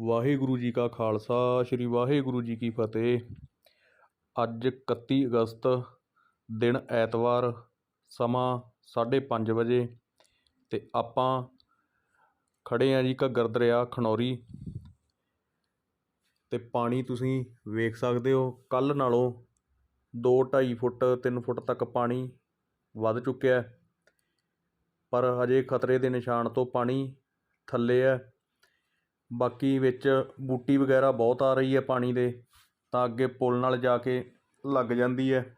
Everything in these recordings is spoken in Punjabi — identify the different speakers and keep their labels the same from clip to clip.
Speaker 1: ਵਾਹਿਗੁਰੂ ਜੀ ਕਾ ਖਾਲਸਾ, ਸ੍ਰੀ ਵਾਹਿਗੁਰੂ ਜੀ ਕੀ ਫਤਿਹ। ਅੱਜ ਇਕੱਤੀ ਅਗਸਤ, ਦਿਨ ਐਤਵਾਰ, ਸਮਾਂ ਸਾਢੇ ਪੰਜ ਵਜੇ ਅਤੇ ਆਪਾਂ ਖੜ੍ਹੇ ਹਾਂ ਜੀ ਘੱਗਰ ਦਰਿਆ ਖਨੌਰੀ। ਅਤੇ ਪਾਣੀ ਤੁਸੀਂ ਵੇਖ ਸਕਦੇ ਹੋ, ਕੱਲ੍ਹ ਨਾਲੋਂ ਦੋ ਢਾਈ ਫੁੱਟ, ਤਿੰਨ ਫੁੱਟ ਤੱਕ ਪਾਣੀ ਵੱਧ ਚੁੱਕਿਆ ਪਰ ਹਜੇ ਖਤਰੇ ਦੇ ਨਿਸ਼ਾਨ ਤੋਂ ਪਾਣੀ ਥੱਲੇ ਹੈ। ਬਾਕੀ ਵਿੱਚ ਬੂਟੀ ਵਗੈਰਾ ਬਹੁਤ ਆ ਰਹੀ ਹੈ ਪਾਣੀ ਦੇ, ਤਾਂ ਅੱਗੇ ਪੁਲ ਨਾਲ ਜਾ ਕੇ ਲੱਗ ਜਾਂਦੀ ਹੈ,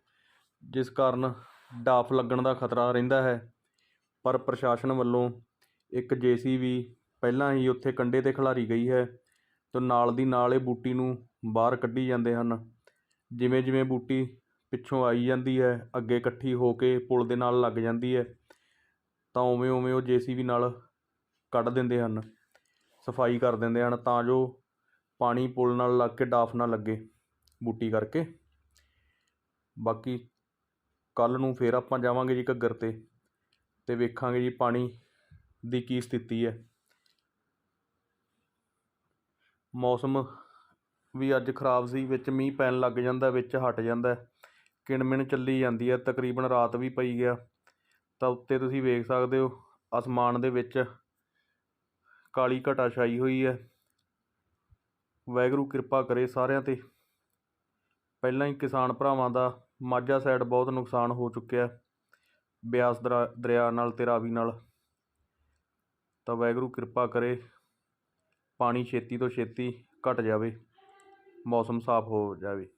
Speaker 1: ਜਿਸ ਕਾਰਨ ਡਾਫ ਲੱਗਣ ਦਾ ਖਤਰਾ ਰਹਿੰਦਾ ਹੈ। ਪਰ ਪ੍ਰਸ਼ਾਸਨ ਵੱਲੋਂ ਇੱਕ ਜੇਸੀਬੀ ਪਹਿਲਾਂ ਹੀ ਉੱਥੇ ਕੰਢੇ 'ਤੇ ਖਿਲਾਰੀ ਗਈ ਹੈ ਅਤੇ ਨਾਲ ਦੀ ਨਾਲ ਇਹ ਬੂਟੀ ਨੂੰ ਬਾਹਰ ਕੱਢੀ ਜਾਂਦੇ ਹਨ। ਜਿਵੇਂ ਜਿਵੇਂ ਬੂਟੀ ਪਿੱਛੋਂ ਆਈ ਜਾਂਦੀ ਹੈ, ਅੱਗੇ ਇਕੱਠੀ ਹੋ ਕੇ ਪੁਲ ਦੇ ਨਾਲ ਲੱਗ ਜਾਂਦੀ ਹੈ, ਤਾਂ ਉਵੇਂ ਉਵੇਂ ਉਹ ਜੇਸੀਬੀ ਨਾਲ ਕੱਢ ਦਿੰਦੇ ਹਨ। ਸਫ਼ਾਈ ਕਰ ਦਿੰਦੇ ਹਨ ਤਾਂ ਜੋ ਪਾਣੀ ਪੁਲ ਨਾਲ ਲੱਗ ਕੇ ਡਾਫ ਨਾ ਲੱਗੇ ਬੂਟੀ ਕਰਕੇ। ਬਾਕੀ ਕੱਲ੍ਹ ਨੂੰ ਫਿਰ ਆਪਾਂ ਜਾਵਾਂਗੇ ਜੀ ਘੱਗਰ 'ਤੇ ਅਤੇ ਵੇਖਾਂਗੇ ਜੀ ਪਾਣੀ ਦੀ ਕੀ ਸਥਿਤੀ ਹੈ। ਮੌਸਮ ਵੀ ਅੱਜ ਖਰਾਬ ਸੀ, ਵਿੱਚ ਮੀਂਹ ਪੈਣ ਲੱਗ ਜਾਂਦਾ, ਵਿੱਚ ਹਟ ਜਾਂਦਾ ਕਿਣ ਮਿਣ ਚੱਲੀ ਜਾਂਦੀ ਹੈ, ਤਕਰੀਬਨ ਰਾਤ ਵੀ ਪਈ ਗਿਆ ਤਾਂ ਉੱਤੇ ਤੁਸੀਂ ਵੇਖ ਸਕਦੇ ਹੋ, ਅਸਮਾਨ ਦੇ ਵਿੱਚ ਕਾਲੀ ਘਟਾ ਛਾਈ ਹੋਈ ਹੈ। ਵਾਹਿਗੁਰੂ ਕਿਰਪਾ ਕਰੇ ਸਾਰਿਆਂ 'ਤੇ। ਪਹਿਲਾਂ ਹੀ ਕਿਸਾਨ ਭਰਾਵਾਂ ਦਾ ਮਾਝਾ ਸਾਈਡ ਬਹੁਤ ਨੁਕਸਾਨ ਹੋ ਚੁੱਕਿਆ ਬਿਆਸ ਦਰਾ, ਦਰਿਆ ਨਾਲ ਅਤੇ ਰਾਵੀ ਨਾਲ। ਤਾਂ ਵਾਹਿਗੁਰੂ ਕਿਰਪਾ ਕਰੇ ਪਾਣੀ ਛੇਤੀ ਤੋਂ ਛੇਤੀ ਘਟ ਜਾਵੇ, ਮੌਸਮ ਸਾਫ਼ ਹੋ ਜਾਵੇ।